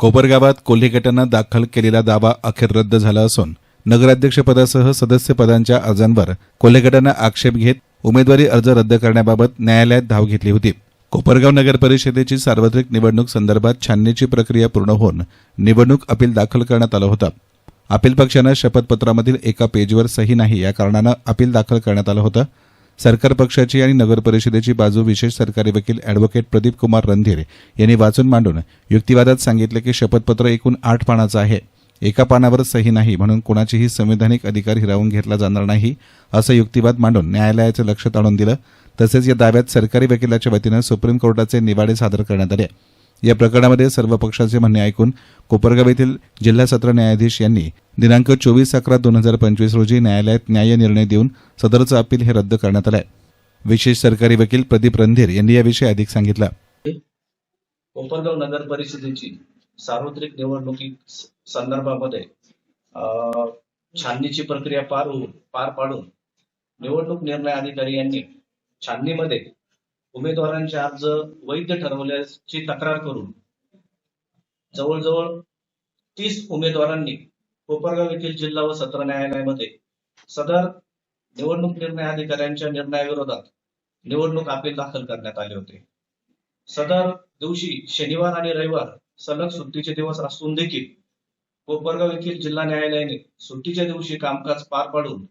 कोपरगावात कोल्हे गटानं दाखल केलेला दावा अखेर रद्द झाला असून नगराध्यक्षपदासह सदस्यपदांच्या अर्जांवर कोल्हे गटानं आक्षेप घेत उमेदवारी अर्ज रद्द करण्याबाबत न्यायालयात धाव घेतली होती. कोपरगाव नगर परिषदेची सार्वत्रिक निवडणूक संदर्भात छाननीची प्रक्रिया पूर्ण होऊन निवडणूक अपील दाखल करण्यात आलं होतं. अपील पक्षानं शपथपत्रामधील एका पेजवर सही नाही या कारणानं अपील दाखल करण्यात आलं होतं. सरकार पक्षाची आणि नगर परिषदेची बाजू विशेष सरकारी वकील अॅडव्होकेट प्रदीप कुमार रणधीर यांनी वाचून मांडून युक्तिवादात सांगितले की शपथपत्र एकूण आठ पानाचं आहे. एका पानावर सही नाही म्हणून कोणाचीही संविधानिक अधिकार हिरावून घेतला जाणार नाही असं युक्तिवाद मांडून न्यायालयाचं लक्ष ताणून दिलं. तसेच या दाव्यात सरकारी वकिलाच्या वतीनं सुप्रीम कोर्टाचे निवाडे सादर करण्यात आले. या प्रकरणामध्ये सर्व पक्षाचे म्हणणे ऐकून कोपरगाव येथील जिल्हा सत्र न्यायाधीश यांनी दिनांक चोवीस अकरा दोन हजार पंचवीस रोजी न्यायालयात न्याय निर्णय देऊन सदरचं अपील हे रद्द करण्यात आलंय. विशेष सरकारी वकील प्रदीप रणधीर यांनी याविषयी अधिक सांगितलं. कोपरगाव नगर परिषदेची सार्वत्रिक निवडणुकी संदर्भामध्ये छाननीची प्रक्रिया पार होऊन पार पाडून निवडणूक निर्णय अधिकारी यांनी छाननीमध्ये उमेदवारांचे अर्ज वैध ठरवल्याची तक्रार करून जवळजवळ तीस उमेदवारांनी कोपरगाव येथील जिल्हा व सत्र न्यायालयामध्ये सदर निवडणूक निर्णय अधिकाऱ्यांच्या निर्णयाविरोधात निवडणूक अपील दाखल करण्यात आले होते. सदर दिवशी शनिवार आणि रविवार सलग सुट्टीचे दिवस असून देखील कोपरगाव येथील जिल्हा न्यायालयाने सुट्टीच्या दिवशी कामकाज पार पाडून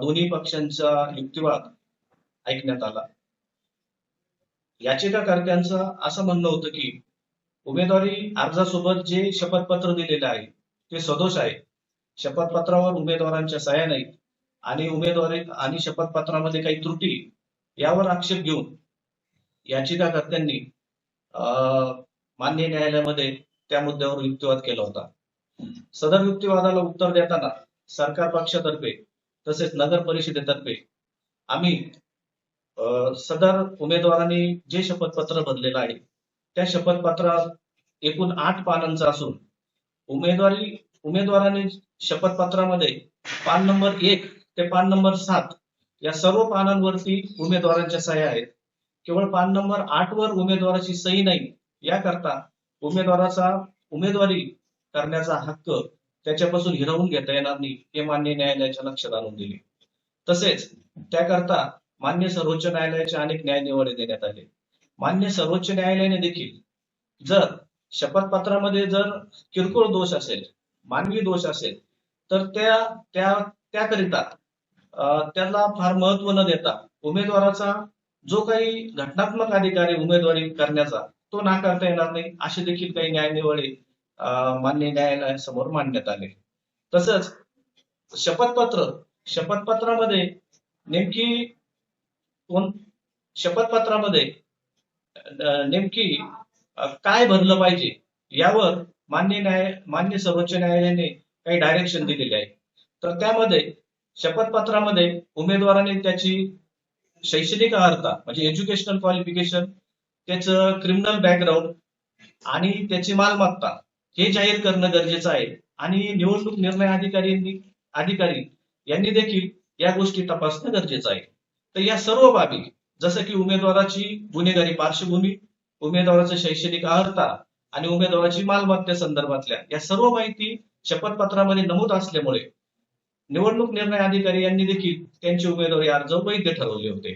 दोन्ही पक्षांचा युक्तिवाद ऐकण्यात आला. याचिकाकर्त्यांचं असं म्हणणं होतं की उमेदवारी अर्जासोबत जे शपथपत्र दिलेलं आहे ते सदोष आहे. शपथपत्रावर उमेदवारांच्या सह्या नाहीत आणि उमेदवारी आणि शपथपत्रामध्ये काही त्रुटी यावर आक्षेप घेऊन याचिकाकर्त्यांनी अं, मान्य न्यायालयामध्ये त्या मुद्द्यावर युक्तिवाद केला होता. सदर युक्तिवादाला उत्तर देताना सरकार पक्षातर्फे तसेच नगर परिषदेतर्फे आम्ही सदर उमेदवारांनी जे शपथपत्र भरलेलं आहे त्या शपथपत्रात एकूण आठ पानांचं असून उमेदवारी उमेदवारांनी शपथपत्रामध्ये पान नंबर एक ते पान नंबर सात या सर्व पानांवरती उमेदवारांच्या सह्या आहेत. केवळ पान नंबर आठ वर उमेदवाराची सही नाही याकरता उमेदवाराचा उमेदवारी करण्याचा हक्क त्याच्यापासून हिरवून घेता येणार नाही हे मान्य न्यायालयाच्या लक्षात आणून दिले. तसेच त्याकरता मान्य सर्वोच्च न्यायालयाचे अनेक न्यायनिवाडे देण्यात आले. मान्य सर्वोच्च न्यायालयाने देखील जर शपथपत्रामध्ये जर किरकोळ दोष असेल मानवी दोष असेल तर त्या त्या त्याकरिता त्याला फार महत्त्व न देता उमेदवाराचा जो काही घटनात्मक अधिकारी उमेदवारी करण्याचा तो नाकारता येणार नाही असे देखील काही न्यायनिवाडे मान्य न्यायालयासमोर मांडण्यात आले. तसंच शपथपत्र शपथपत्रामध्ये नेमकी शपथपत्रामध्ये नेमकी काय भरलं पाहिजे? यावर मान्य न्याय मान्य सर्वोच्च न्यायालयाने काही डायरेक्शन दिलेले आहे. तर त्यामध्ये शपथपत्रामध्ये उमेदवाराने त्याची शैक्षणिक अर्हता म्हणजे एज्युकेशनल क्वालिफिकेशन त्याचं क्रिमिनल बॅकग्राऊंड आणि त्याची मालमत्ता हे जाहीर करणं गरजेचं आहे. आणि निवडणूक निर्णय अधिकारी अधिकारी यांनी देखील या गोष्टी तपासणं गरजेचं आहे. तर या सर्व बाबी जसं की उमेदवाराची गुन्हेगारी पार्श्वभूमी उमेदवाराचं शैक्षणिक अर्हता आणि उमेदवाराची मालमत्ते संदर्भातल्या या सर्व माहिती शपथपत्रामध्ये नमूद असल्यामुळे निवडणूक निर्णय अधिकारी यांनी देखील त्यांचे उमेदवारी अर्ज वैध ठरवले होते.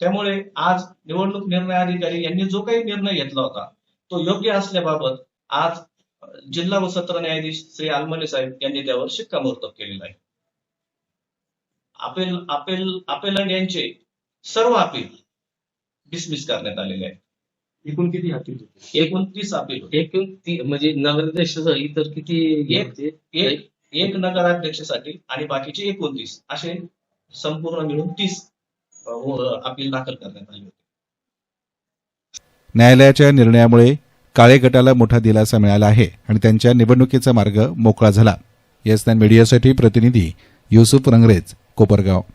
त्यामुळे आज निवडणूक निर्णय अधिकारी यांनी जो काही निर्णय घेतला होता तो योग्य असल्याबाबत आज जिल्हा व सत्र न्यायाधीश श्री आलमने साहेब यांनी त्यावर शिक्कामोर्तब केलेला आहे. अपेल अपेल अपेलंट यांचे सर्व अपील डिसमिस करण्यात आलेले आहे एकूण किती अपील होते? एकूण तीस अपील होते. एकूण ती म्हणजे नगराध्यक्षासह इतर किती एक. होते? एक एक नगराध्यक्षासाठी आणि बाकीचे एकोणतीस असे संपूर्ण मिळून तीस अपील दाखल करण्यात आले होते. न्यायालयाच्या निर्णयामुळे काळे गटाला मोठा दिलासा मिळाला आहे आणि त्यांच्या निवडणुकीचा मार्ग मोकळा झाला. येस नाईन मीडियासाठी प्रतिनिधी युसुफ रंगरेज. कोपरगाव